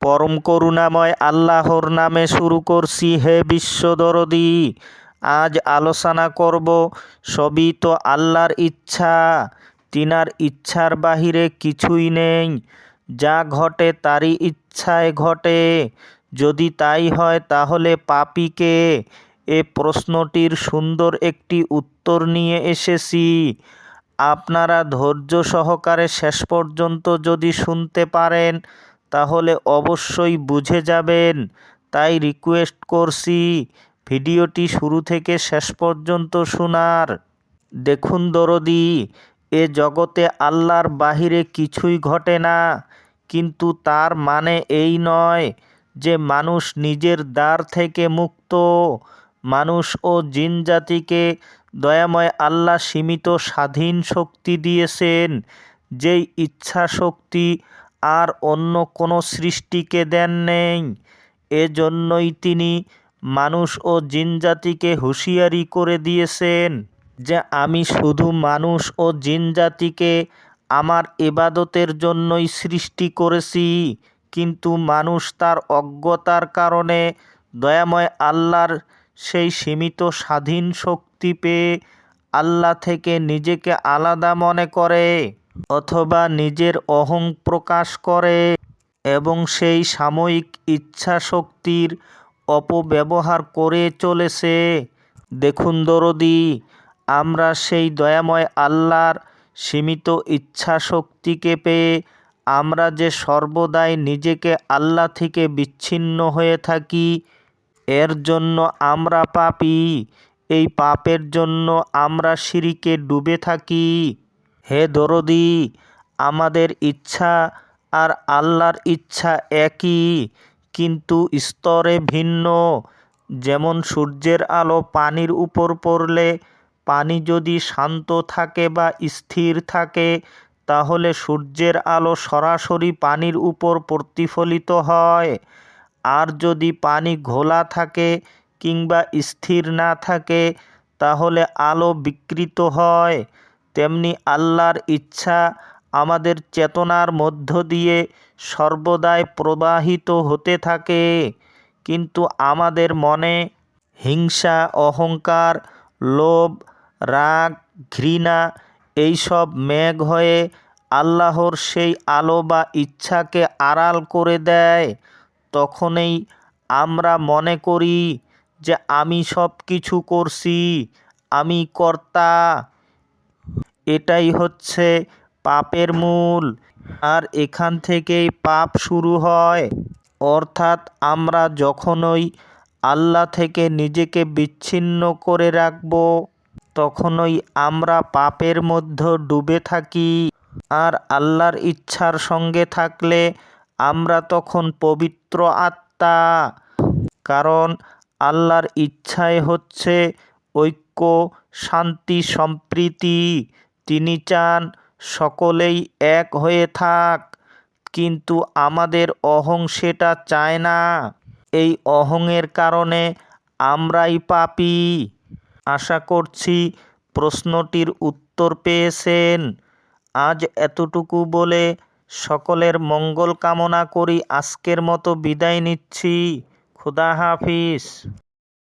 পরম করুণাময় আল্লাহর নামে শুরু করছি হে বিশ্বদরদি আজ আলোচনা করব সবই তো আল্লাহর ইচ্ছা, তিনার ইচ্ছার বাহিরে কিছুই নেই। যা ঘটে তারই ইচ্ছায় ঘটে। যদি তাই হয় তাহলে পাপিকে এ প্রশ্নটির সুন্দর একটি উত্তর নিয়ে এসেছি। আপনারা ধৈর্য সহকারে শেষ পর্যন্ত যদি শুনতে পারেন তাহলে অবশ্যই বুঝে যাবেন। তাই রিকোয়েস্ট করছি, ভিডিওটি শুরু থেকে শেষ পর্যন্ত শোনার। দেখুন দরদি, এ জগতে আল্লাহর বাহিরে কিছুই ঘটে না, কিন্তু তার মানে এই নয় যে মানুষ নিজের দ্বার থেকে মুক্ত। মানুষ ও জিন জাতিকে দয়াময় আল্লাহ সীমিত স্বাধীন শক্তি দিয়েছেন, যেই ইচ্ছা শক্তি আর অন্য কোনো সৃষ্টিকে দেন নেই। এজন্যই তিনি মানুষ ও জিনজাতিকে হুঁশিয়ারি করে দিয়েছেন যে আমি শুধু মানুষ ও জিনজাতিকে আমার এবাদতের জন্যই সৃষ্টি করেছি, কিন্তু মানুষ তার অজ্ঞতার কারণে দয়াময় আল্লাহর সেই সীমিত স্বাধীন শক্তি পেয়ে আল্লাহ থেকে নিজেকে আলাদা মনে করে। অথবা নিজের অহং প্রকাশ করে এবং সেই সাময়িক ইচ্ছা শক্তির অপব্যবহার করে চলেছে। দেখুন দরদি, আমরা সেই দয়াময় আল্লাহর সীমিত ইচ্ছা শক্তিকে পেয়ে আমরা যে সর্বদাই নিজেকে আল্লাহ থেকে বিচ্ছিন্ন হয়ে থাকি, এর জন্য আমরা পাপি, এই পাপের জন্য আমরা সিঁড়িকে ডুবে থাকি। হে দরদি, আমাদের ইচ্ছা আর আল্লাহর ইচ্ছা একই, কিন্তু স্তরে ভিন্ন। যেমন সূর্যের আলো পানির উপর পড়লে পানি যদি শান্ত থাকে বা স্থির থাকে, তাহলে সূর্যের আলো সরাসরি পানির উপর প্রতিফলিত হয়। আর যদি পানি ঘোলা থাকে কিংবা স্থির না থাকে, তাহলে আলো বিকৃত হয়। তেমনি আল্লাহর ইচ্ছা আমাদের চেতনার মধ্য দিয়ে সর্বদাই প্রবাহিত হতে থাকে। কিন্তু আমাদের মনে হিংসা, অহংকার, লোভ, রাগ, ঘৃণা এইসব মেঘ হয়ে আল্লাহর সেই আলো বা ইচ্ছাকে আড়াল করে দেয়। তখনই আমরা মনে করি যে, আমি সব কিছু করছি, আমি কর্তা। এটাই হচ্ছে পাপের মূল। আর এখান থেকেই পাপ শুরু হয়। অর্থাৎ আমরা যখনই আল্লাহ থেকে নিজেকে বিচ্ছিন্ন করে রাখব, তখনই আমরা পাপের মধ্যে ডুবে থাকি। আর আল্লাহর ইচ্ছার সঙ্গে থাকলে আমরা তখন পবিত্র আত্মা। কারণ আল্লাহর ইচ্ছাই হচ্ছে ঐক্য, শান্তি, সম্প্রীতি। তিনি চান, সকলেই এক হয়ে থাক, কিন্তু আমাদের অহং সেটা চায় না। এই অহংয়ের কারণে আমরাই পাপি। আশা করছি প্রশ্নটির উত্তর পেয়েছেন। আজ এতটুকু বলে সকলের মঙ্গল কামনা করি আজকের মতো বিদায় নিচ্ছি। খুদা হাফিজ।